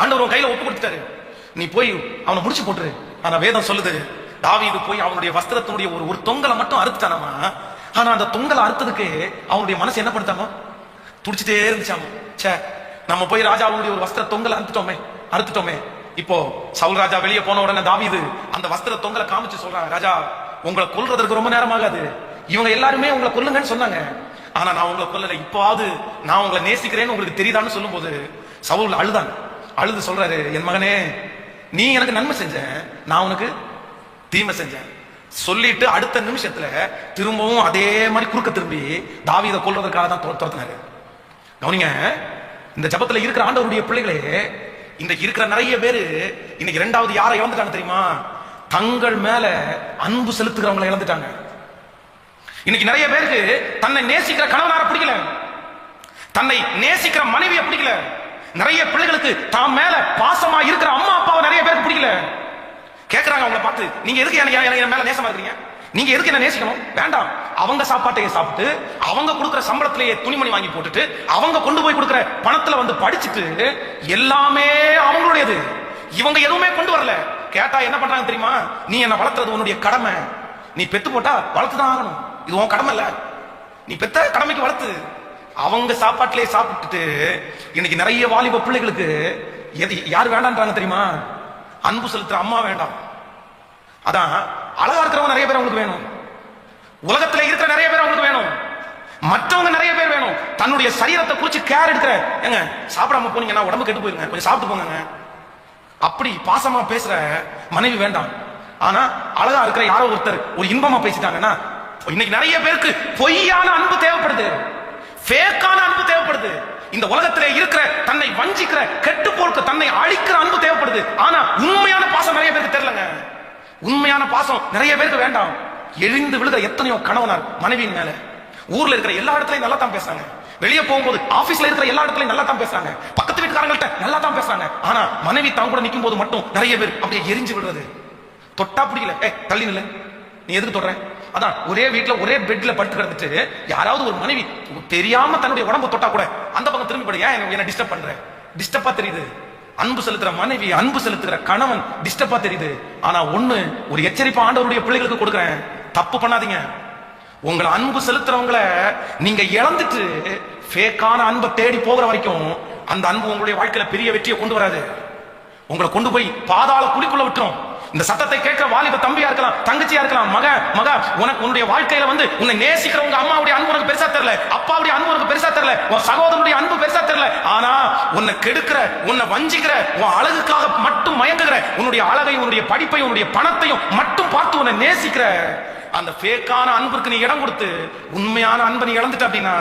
ஆண்டவர் உன் கையில ஒப்பு கொடுத்துட்டாரு நீ போய் அவனை முடிச்சு போட்டுரு. ஆனா வேதம் சொல்லுது தாவீது போய் அவனுடைய வஸ்திரத்தினுடைய ஒரு ஒரு தொங்கலை மட்டும் அறுத்துட்டானாமா? ஆனா அந்த தொங்கலை அறுத்ததுக்கு அவனுடைய மனசு என்ன பண்ணுத்தாமா துடிச்சிட்டே இருந்துச்சாமா? ச்சே நம்ம போய் ராஜாவுடைய ஒரு வஸ்திர தொங்கலை அறுத்துட்டோமே அறுத்துட்டோமே. இப்போ சவுல் ராஜா வெளியே போன உடனே தாவீது அந்த வஸ்திர தொங்கலை காமிச்சு சொல்றான் ராஜா உங்களை கொல்றதற்கு ரொம்ப நேரம் ஆகாது. இவங்க எல்லாருமே உங்களை கொல்லுங்கன்னு சொன்னாங்க. ஆனா நான் உங்களை கொல்லல. இப்போவாது நான் உங்களை நேசிக்கிறேன்னு உங்களுக்கு தெரியுதான்னு சொல்லும்போது சவுல் அழுதான். அழுது சொல்றாரு என் மகனே நீ எனக்கு நன்மை செஞ்ச நான் உனக்கு தீமை செஞ்சேன். சொல்லிட்டு அடுத்த நிமிஷத்துல திரும்பவும் அதே மாதிரி குறுக்க திரும்பி தாவீதை கொல்றதுக்காக தான் துர- துரத்துனாரு. கவனிங்க இந்த ஜபத்துல இருக்கிற ஆண்டவருடைய பிள்ளைகளே இந்த இருக்கிற நிறைய பேரு இன்னைக்கு இரண்டாவது யாரை இழந்துட்டாங்க தெரியுமா? தங்கள் மேல அன்பு செலுத்துகிறவங்களை இழந்துட்டாங்க. இன்னைக்கு நிறைய பேருக்கு தன்னை நேசிக்கிற கணவனார பிடிக்கல. தன்னை நேசிக்கிற மனைவியை பிடிக்கல. நிறைய பிள்ளைகளுக்கு தான் மேல பாசமா இருக்கிற அம்மா அப்பாவை நிறைய பேருக்கு பிடிக்கல. கேட்கறாங்க அவங்கள பார்த்து நீங்க எதுக்கு எனக்கு எனக்கு என் மேல நேசமா இருக்கீங்க நீங்க எதுக்கு என்ன நேசிக்கணும்? வேண்டாம். அவங்க சாப்பாட்டையே சாப்பிட்டு அவங்க கொடுக்குற சம்பளத்திலேயே துணிமணி வாங்கி போட்டுட்டு அவங்க கொண்டு போய் கொடுக்குற பணத்துல வந்து படிச்சுட்டு எல்லாமே அவங்களுடையது. இவங்க எதுவுமே கொண்டு வரல. கேட்டா என்ன பண்றாங்க தெரியுமா? நீ என்ன வளர்த்துறது உன்னுடைய கடமை. நீ பெத்து போட்டா வளர்த்துதான் ஆகணும். இது உன் கடமை இல்ல. நீ பெத்த கடமைக்கு வளர்த்து. அவங்க சாப்பாட்டிலே சாப்பிட்டுட்டு இன்னைக்கு நிறைய வாலிப பிள்ளைகளுக்கு எது யார் வேண்டான்றாங்க தெரியுமா? அன்பு செலுத்துற அம்மா வேண்டாம். அதான் அழகா இருக்கிறவங்க நிறைய பேர் அவங்களுக்கு வேணும். உலகத்துல இருக்கிற நிறைய பேர் அவங்களுக்கு வேணும். மற்றவங்க நிறைய பேர் வேணும். தன்னுடைய சரீரத்தை குறிச்சு கேர் எடுக்கிற. ஏங்க சாப்பிடாம போனீங்கன்னா உடம்பு கெட்டு போயிருங்க. கொஞ்சம் சாப்பிட்டு போங்க அப்படி பாசமா பேசுற மனைவி வேண்டாம். ஆனா அழகா இருக்கிற யாரோ ஒருத்தர் ஒரு இன்பமா பேசிட்டாங்கன்னா இன்னைக்கு நிறைய பேருக்கு பொய்யான அன்பு தேவைப்படுது. ஃபேக்கான அன்பு தேவைப்படுது. இந்த உலகத்திலே இருக்கிற தன்னை வஞ்சிக்கிற கெட்டு போருக்கு தன்னை அழிக்கிற அன்பு தேவைப்படுது. ஆனா உண்மையான பாசம் நிறைய பேருக்கு தெரியலங்க. உண்மையான பாசம் நிறைய பேருக்கு வேண்டாம். எழுந்து விழுகிற எத்தனையோ கணவனார் மனைவியின் மேல. ஊர்ல இருக்கிற எல்லா இடத்துலயும் நல்லா தான் பேசுறாங்க. வெளியே போகும்போது ஆபீஸ்ல இருக்கிற எல்லா இடத்துலயும் நல்லா தான் பேசுறாங்க. பக்கத்து வீட்டுக்காரங்கள்ட்ட நல்லா தான் பேசுறாங்க. ஆனா மனைவி தான் கூட நிக்கும் போது மட்டும் நிறைய பேர் அப்படியே எரிஞ்சு விடுறது தொட்டா பிடிக்கல. ஏ தள்ளி நில்லு. நீ எதுக்கு தொடுற? அதான் ஒரே வீட்டில் ஒரே பெட்ல படுத்து கிடந்துட்டு யாராவது ஒரு மனைவி தெரியாம தன்னுடைய உடம்பு தொட்டா கூட அந்த பக்கம் திரும்பி படு ஏன் என்ன டிஸ்டர்ப் பண்ற? டிஸ்டர்பா தெரியுது. அன்பு செலுத்துற மனைவி அன்பு செலுத்துகிற கணவன் டிஸ்டர்பா தெரியுது. ஆனா ஒண்ணு ஒரு எச்சரிப்பு ஆண்டவருடைய பிள்ளைகளுக்கு கொடுக்குறேன். தப்பு பண்ணாதீங்க. உங்களை அன்பு செலுத்துறவங்கள நீங்க இழந்துட்டு ஃபேக்கான அன்பை தேடி போகிற வரைக்கும் அந்த அன்பு உங்களுடைய வாழ்க்கையில பெரிய வெற்றியை கொண்டு வராது. உங்களை கொண்டு போய் பாதாள குழிக்குள்ள விட்டுரும். இந்த சத்தத்தை கேட்கிற வாலிப தம்பியா இருக்கலாம் தங்கச்சியா இருக்கலாம் மக மக உனக்கு உன்னுடைய வாழ்க்கையில வந்து உன்னை நேசிக்கிற உங்க அம்மாவுடைய அன்பு உனக்கு பெருசா தெரியல அப்பாவுடைய அன்பு உனக்கு பெருசா தெரியல உன் சகோதரனுடைய அன்பு பெருசா தெரியல. ஆனா உன்னை கெடுக்கிற உன்னை வஞ்சிக்கிற உன் அழகுக்காக மட்டும் மயங்குகிற உன்னுடைய அழகை உன்னுடைய படிப்பை உன்னுடைய பணத்தையும் மட்டும் பார்த்து உன்னை நேசிக்கிற அந்த ஃபேக்கான அன்புக்கு நீ இடம் கொடுத்து உண்மையான அன்பை நீ இழந்துட்ட அப்படின்னா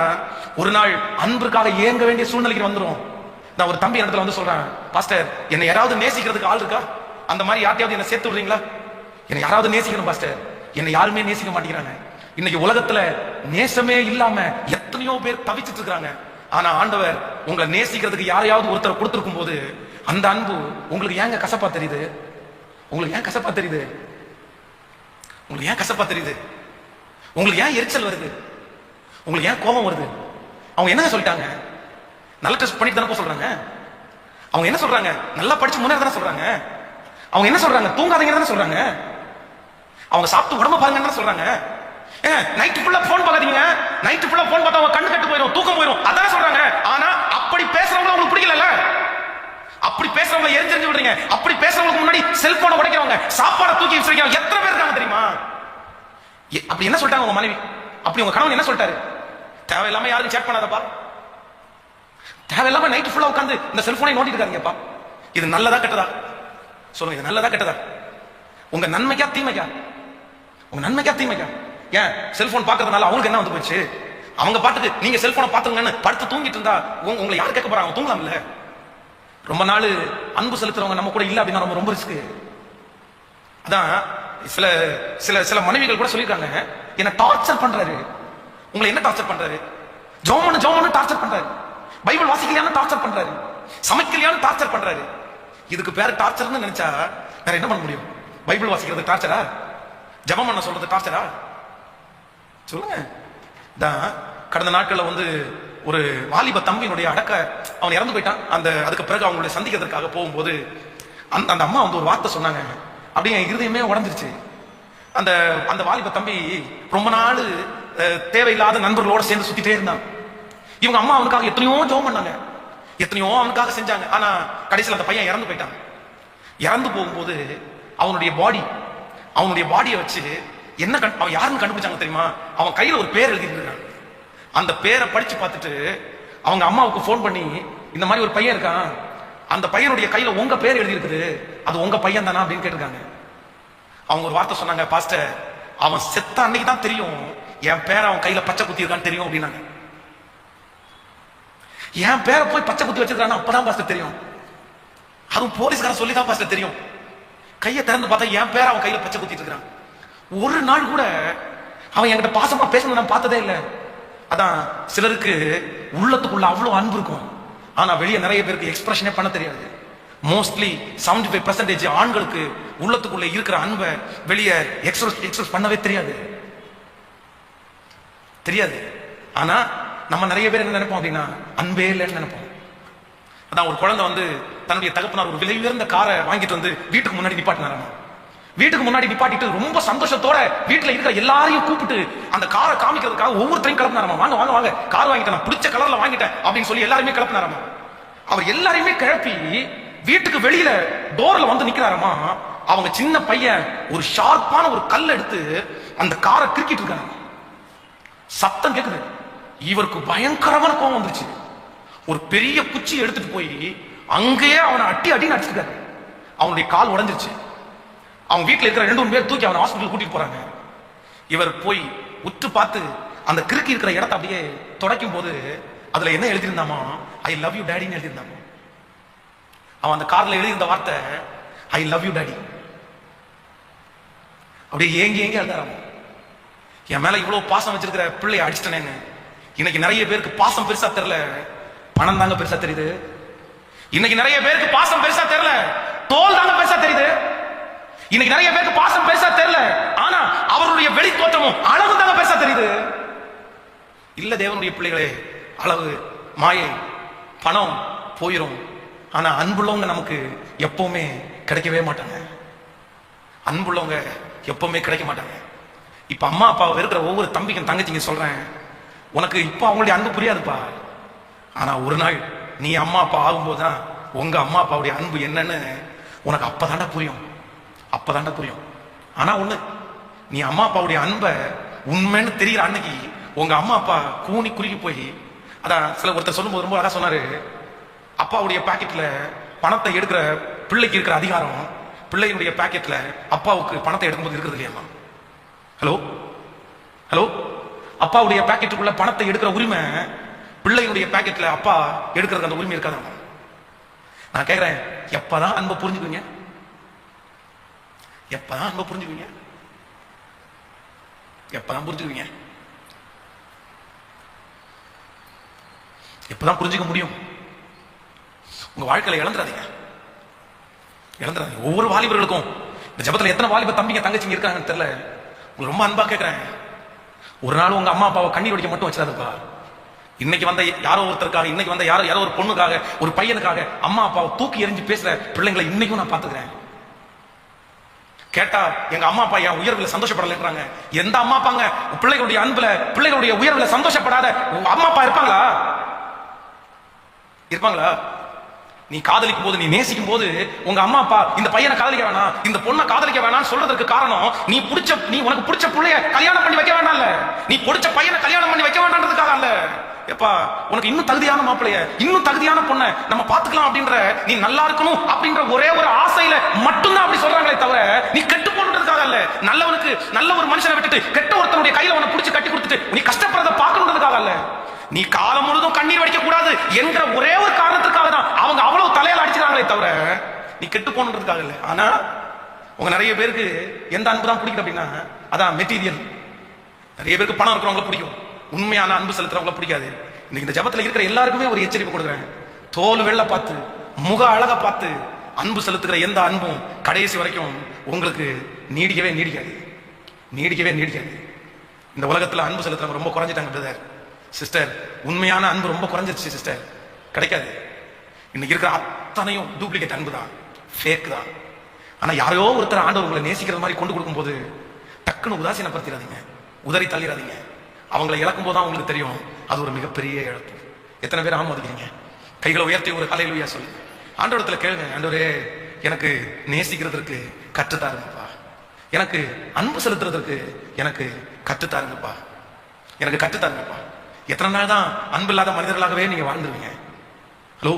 ஒரு நாள் அன்புக்காக இயங்க வேண்டிய சூழ்நிலைக்கு வந்துடும் நான் ஒரு தம்பி இடத்துல வந்து சொல்றேன் பாஸ்டர் என்னை யாராவது நேசிக்கிறதுக்கு ஆள் இருக்கா? அந்த மாதிரி யார்ட்டையாவது என்ன சேர்த்து விடுறீங்களா? என்னை யாராவது நேசிக்கணும் பாஸ்டர். என்னை யாருமே நேசிக்க மாட்டேங்கிறாங்க. இன்னைக்கு உலகத்துல நேசமே இல்லாம எத்தனையோ பேர் தவிச்சிட்டு இருக்கிறாங்க ஆனா ஆண்டவர் உங்களை நேசிக்கிறதுக்கு யாரையாவது ஒருத்தர் கொடுத்துருக்கும் போது அந்த அன்பு உங்களுக்கு ஏங்க கசப்பா தெரியுது? உங்களுக்கு ஏன் கசப்பா தெரியுது? உங்களுக்கு ஏன் கசப்பா தெரியுது? உங்களுக்கு ஏன் எரிச்சல் வருது? உங்களுக்கு ஏன் கோபம் வருது? அவங்க என்ன சொல்லிட்டாங்க? நல்ல டெஸ்ட் பண்ணிட்டு தானே சொல்றாங்க? அவங்க என்ன சொல்றாங்க? நல்லா படிச்சு முன்னேற தானே சொல்றாங்க? அவங்க என்ன சொல்றாங்க? தூங்காதீங்க தானே சொல்றாங்க. அவங்க சாப்பிட்டு உடம்ப பாருங்க தானே சொல்றாங்க. நைட்டு ஃபுல்லா போன் பார்க்காதீங்க. நைட்டு ஃபுல்லா போன் பார்த்தா அவங்க கண்ணு கட்டு போயிடும் தூக்கம் போயிடும் அதான் சொல்றாங்க. ஆனா அப்படி பேசுறவங்க உங்களுக்கு பிடிக்கல அப்படி பேசுறவங்க எரிஞ்செறிஞ்சு விடுறீங்க. அப்படி பேசுறவங்களுக்கு முன்னாடி செல்போனை உடைக்கிறவங்க சாப்பாடை தூக்கி வச்சிருக்கீங்க. எத்தனை பேர் இருக்காங்க தெரியுமா? எ- அப்படி என்ன சொல்லிட்டாங்க உங்க மனைவி? அப்படி உங்க கணவன் என்ன சொல்லிட்டாரு? தேவையில்லாம யாரும் சேட் பண்ணாதப்பா. தேவையில்லாம நைட் ஃபுல்லா உட்காந்து இந்த செல்போனை நோண்டிட்டு இருக்காங்கப்பா இது நல்லதா கெட்டதா? சொல்லுங்க இது நல்லதா கெட்டதா? உங்க நன்மைக்கா தீமைக்கா? உங்க நன்மைக்கா தீமைக்கா? ஏன் செல்போன் பார்க்கறதுனால அவங்களுக்கு என்ன வந்து போச்சு? அவங்க பாட்டுக்கு நீங்க செல்போனை பாத்துங்கன்னு படுத்து தூங்கிட்டு இருந்தா உங்களை யார் கேட்க போறாங்க தூங்கலாம்ல? ரொம்ப நாள் அன்பு செலுத்துறவங்க நம்ம கூட இல்ல அப்படின்னா ரொம்ப ரொம்ப ரிஸ்க் அதான் சில சில சில மனைவிகள் கூட சொல்லியிருக்காங்க. என்ன டார்ச்சர் பண்றாரு. உங்களை என்ன டார்ச்சர் பண்றாரு? ஜோமனு ஜோமனு டார்ச்சர் பண்றாரு. பைபிள் வாசிக்கலையான டார்ச்சர் பண்றாரு. சமைக்கலையான டார்ச்சர் பண்றாரு. இதுக்கு பேர் டார்ச்சர்னு நினைச்சா வேற என்ன பண்ண முடியும்? பைபிள் வாசிக்கிறது டார்ச்சரா? ஜெபம் பண்ண சொல்றது டார்ச்சரா? சொல்லுங்க. தான் கடந்த நாட்கள்ல வந்து ஒரு வாலிப தம்பியினுடைய அடக்க அவன் இறந்து போயிட்டான். அந்த அதுக்கு பிறகு அவங்களுடைய சந்திக்கிறதுக்காக போகும்போது அந்த அந்த அம்மா வந்து ஒரு வார்த்தை சொன்னாங்க. அப்படியே என் இருதயமே உடஞ்சிருச்சு. அந்த அந்த வாலிப தம்பி ரொம்ப நாள் தேவையில்லாத நண்பர்களோட சேர்ந்து சுத்திட்டே இருந்தான். இவங்க அம்மா அவனுக்காக எத்தனையோ ஜோம் பண்ணாங்க. எத்தனையோ அவனுக்காக செஞ்சாங்க. ஆனா கடைசியில் அந்த பையன் இறந்து போயிட்டான். இறந்து போகும்போது அவனுடைய பாடி அவனுடைய பாடியை வச்சு என்ன கண் அவன் யாருன்னு கண்டுபிடிச்சாங்க தெரியுமா? அவன் கையில் ஒரு பேர் எழுதிருக்கான் அந்த பேரை படிச்சு பார்த்துட்டு அவங்க அம்மாவுக்கு ஃபோன் பண்ணி இந்த மாதிரி ஒரு பையன் இருக்கான். அந்த பையனுடைய கையில உங்க பேர் எழுதியிருக்குது. அது உங்க பையன் தானா அப்படின்னு கேட்டிருக்காங்க. அவங்க ஒரு வார்த்தை சொன்னாங்க பாஸ்டர் அவன் செத்த அன்னைக்கு தான் தெரியும். என் பேரை அவன் கையில பச்சை குத்தி இருக்கான்னு தெரியும் அப்படின்னாங்க. என் பேரை போய் பச்சை குத்தி வச்சிருக்கான்னு அப்பதான் பாஸ்டர் தெரியும். அதுவும் போலீஸ்காரன் சொல்லி தான் பாஸ்டர் தெரியும். கையை திறந்து பார்த்தா என் பேர் அவன் கையில பச்சை குத்திட்டு இருக்கிறான். ஒரு நாள் கூட அவன் என்கிட்ட பாசமா பேசணும் நான் பார்த்ததே இல்லை. அதான் சிலருக்கு உள்ளத்துக்குள்ள அவ்வளவு அன்பு இருக்கும். ஆனா வெளியே நிறைய பேருக்கு எக்ஸ்பிரஷனே பண்ண தெரியாது. மோஸ்ட்லி 75% ஃபைவ் பர்சன்டேஜ் ஆண்களுக்கு உள்ளத்துக்குள்ள இருக்கிற அன்பை வெளியே எக்ஸ்பிரஸ் எக்ஸ்பிரஸ் பண்ணவே தெரியாது. தெரியாது. ஆனா நம்ம நிறைய பேர் என்ன நினைப்போம் அப்படின்னா அன்பே இல்லைன்னு நினைப்போம். அதான் ஒரு குழந்தை வந்து தன்னுடைய தகப்பனார் ஒரு விலை உயர்ந்த காரை வாங்கிட்டு வந்து வீட்டுக்கு முன்னாடி நிப்பாட்டினாராம்? வீட்டுக்கு முன்னாடி நிப்பாட்டிட்டு ரொம்ப சந்தோஷத்தோட வீட்டுல இருக்கிற எல்லாரையும் கூப்பிட்டு அந்த காரை காமிக்கிறதுக்காக ஒவ்வொருத்தரையும் கிளப்பினாராமா? வாங்க வாங்க வாங்க. கார் வாங்கிட்டேன் நான் பிடிச்ச கலர்ல வாங்கிட்டேன் அப்படின்னு சொல்லி எல்லாருமே கிளப்பினாராமா? அவர் எல்லாரையுமே கிளப்பி வீட்டுக்கு வெளியில டோர்ல வந்து நிக்கிறாராமா? அவங்க சின்ன பையன் ஒரு ஷார்ப்பான ஒரு கல் எடுத்து அந்த காரை கிறுக்கிட்டு இருக்காங்க சத்தம் கேக்குது. இவருக்கு பயங்கரமான கோபம் வந்துருச்சு. ஒரு பெரிய குச்சி எடுத்துட்டு போய் அங்கேயே அவனை அட்டி அடி அடிச்சிருக்காரு அவனுடைய கால் உடைஞ்சிருச்சு. அவங்க வீட்டில் இருக்கிற ரெண்டு மூணு பேர் தூக்கி அவனை ஹாஸ்பிட்டல் கூட்டிட்டு போறாங்க. இவர் போய் உற்று பார்த்து அந்த கிறுக்கி இருக்கிற இடத்த அப்படியே தொடக்கும் போது அதுல என்ன எழுதியிருந்தாமா? I love you டேடின்னு எழுதியிருந்தாமா? அவன் அந்த கார்ல எழுதியிருந்த வார்த்தை ஐ லவ் யூ டேடி அப்படியே ஏங்கி ஏங்கி எழுதாராமா என் மேல இவ்வளவு பாசம் வச்சிருக்கிற பிள்ளைய அடிச்சிட்டனேன்னு இன்னைக்கு நிறைய பேருக்கு பாசம் பெருசா தெரியல. பணம் தாங்க பெருசா தெரியுது. இன்னைக்கு நிறைய பேருக்கு பாசம் பெருசா தெரியல. தோல் தாங்க பெருசா தெரியுது. இன்னைக்கு நிறைய பேருக்கு பாசம் பெருசா தெரியல. ஆனா அவருடைய வெளி தோற்றமும் அழகு தாங்க பெருசா தெரியுது. இல்ல தேவனுடைய பிள்ளைகளே அளவு மாயை பணம் போயிரும். ஆனா அன்புள்ளவங்க நமக்கு எப்பவுமே கிடைக்கவே மாட்டாங்க. அன்புள்ளவங்க எப்பவுமே கிடைக்க மாட்டாங்க. இப்ப அம்மா அப்பாவை இருக்கிற ஒவ்வொரு தம்பிக்கும் தங்கச்சிங்க சொல்றேன். உனக்கு இப்ப அவங்களுடைய அன்பு புரியாதுப்பா. ஆனா ஒரு நாள் நீ அம்மா அப்பா ஆகும்போது தான் உங்க அம்மா அப்பாவுடைய அன்பு என்னன்னு உனக்கு அப்பதாண்டா புரியும். அப்பதாண்டா புரியும். ஆனா ஒண்ணு நீ அம்மா அப்பாவுடைய அன்பை உண்மைன்னு தெரியிற அன்னைக்கு உங்க அம்மா அப்பா கூனி குறுகி போய் அதான் சில ஒருத்தர் சொல்லும்போது ரொம்ப அழகா சொன்னாரு. அப்பாவுடைய பாக்கெட்ல பணத்தை எடுக்கிற பிள்ளைக்கு இருக்கிற அதிகாரம் பிள்ளையினுடைய பாக்கெட்ல அப்பாவுக்கு பணத்தை எடுக்கும்போது இருக்கிறது இல்லையாமா ஹலோ? ஹலோ? அப்பாவுடைய பாக்கெட்டுக்குள்ள பணத்தை எடுக்கிற உரிமை பிள்ளையுடைய பாக்கெட்ல அப்பா எடுக்கிறதுக்கு அந்த உரிமை இருக்காதா நான் கேட்கிறேன் எப்பதான் அன்பை புரிஞ்சுக்குவீங்க? எப்பதான் அன்பை புரிஞ்சுக்குவீங்க? எப்பதான் புரிஞ்சுக்குவீங்க? எப்பதான் புரிஞ்சுக்க முடியும்? உங்க வாழ்க்கையில இழந்துடாதீங்க. இழந்துடாதீங்க. ஒவ்வொரு வாலிபர்களுக்கும் இந்த ஜபத்துல எத்தனை வாலிப தம்பிங்க தங்கச்சிங்க இருக்காங்கன்னு தெரியல. உங்களுக்கு ரொம்ப அன்பா கேட்கிறேன் ஒரு நாள் உங்க அம்மா அப்பாவை கண்ணீர் வடிக்க மட்டும் வச்சிடாதுப்பா. இன்னைக்கு வந்த யாரோ ஒருத்தருக்காக இன்னைக்கு வந்த யாரோ யாரோ ஒரு பொண்ணுக்காக ஒரு பையனுக்காக அம்மா அப்பாவை தூக்கி எறிஞ்சு பேசுற பிள்ளைங்களை இன்னைக்கும் நான் பாத்துக்கிறேன் கேட்டா எங்க அம்மா அப்பா என் உயர்வில் சந்தோஷப்படலைன்றாங்க. எந்த அம்மா அப்பாங்க? பிள்ளைகளுடைய அன்புல பிள்ளைகளுடைய உயர்வில் சந்தோஷப்படாத அம்மா அப்பா இருப்பாங்களா? இருப்பாங்களா? நீ காதலிக்கும் போது நீ நேசிக்கும் போது உங்க அம்மா அப்பா இந்த பையனை காதலிக்க வேணாம் இந்த பொண்ணை காதலிக்க வேணாம்னு சொல்றதுக்கு காரணம் நீ பிடிச்ச நீ உனக்கு பிடிச்ச புள்ளைய கல்யாணம் பண்ணி வைக்க வேண்டாம்ல. நீ பிடிச்ச பையனை கல்யாணம் பண்ணி வைக்க வேண்டாம்ன்றதுக்காக அல்ல. எப்பா உனக்கு இன்னும் தகுதியான மாப்பிளைய இன்னும் தகுதியான பொண்ணை நம்ம பாத்துக்கலாம் அப்படின்ற நீ நல்லா இருக்கணும் அப்படின்ற ஒரே ஒரு ஆசையில மட்டும்தான் அப்படி சொல்றாங்களே தவிர நீ கெட்டு போன்றதுக்காக அல்ல. நல்லவனுக்கு நல்ல ஒரு மனுஷனை விட்டுட்டு கெட்ட ஒருத்தனுடைய கையில உன்னை பிடிச்சி கட்டி கொடுத்துட்டு நீ கஷ்டப்படுறத பார்க்கணுன்றதுக்காக அல்ல. நீ காலம் முழுதும் கண்ணீர் வடிக்க கூடாது என்ற ஒரே ஒரு காரணத்துக்காக தான் அவங்க அவ்வளவு தலையால் அடிச்சுக்கிறாங்களே தவிர நீ கெட்டு போனதுக்காக இல்லை. ஆனா உங்க நிறைய பேருக்கு எந்த அன்பு தான் பிடிக்கும் அப்படின்னா அதான் மெட்டீரியல் நிறைய பேருக்கு பணம் இருக்கிறவங்கள பிடிக்கும். உண்மையான அன்பு செலுத்துறவங்கள பிடிக்காது. இன்னைக்கு இந்த ஜபத்துல இருக்கிற எல்லாருக்குமே ஒரு எச்சரிப்பு கொடுக்குறேன். தோல் வெள்ள பார்த்து முக அழக பார்த்து அன்பு செலுத்துகிற எந்த அன்பும் கடைசி வரைக்கும் உங்களுக்கு நீடிக்கவே நீடிக்காது. நீடிக்கவே நீடிக்காது. இந்த உலகத்துல அன்பு செலுத்துறவங்க ரொம்ப குறைஞ்சிட்டாங்க பிரதர் சிஸ்டர் உண்மையான அன்பு ரொம்ப குறைஞ்சிருச்சு சிஸ்டர் கிடைக்காது. இன்னைக்கு இருக்கிற அத்தனையும் டூப்ளிகேட் அன்பு தான். ஃபேக் தான். ஆனா யாரையோ ஒருத்தர் ஆண்டவர் உங்களை நேசிக்கிற மாதிரி கொண்டு கொடுக்கும்போது டக்குன்னு உதாசீனப்படுத்திடாதீங்க. உதறி தள்ளிடாதீங்க. அவங்களை இழக்கும் போது தான் உங்களுக்கு தெரியும். அது ஒரு மிகப்பெரிய இழப்பு. எத்தனை பேர் ஆமோதிக்கிறீங்க? கைகளை உயர்த்தி ஒரு ஹalleluya சொல்லி. ஆண்டவரத்துல கேளுங்க ஆண்டோரே எனக்கு நேசிக்கிறதுக்கு கற்றுத்தாருங்கப்பா. எனக்கு அன்பு செலுத்துறதுக்கு எனக்கு கற்றுத்தாருங்கப்பா. எனக்கு கற்றுத்தாருங்கப்பா. எத்தனை நாள் தான் அன்பு இல்லாத மனிதர்களாகவே நீங்க வாழ்ந்துருவீங்க? ஹலோ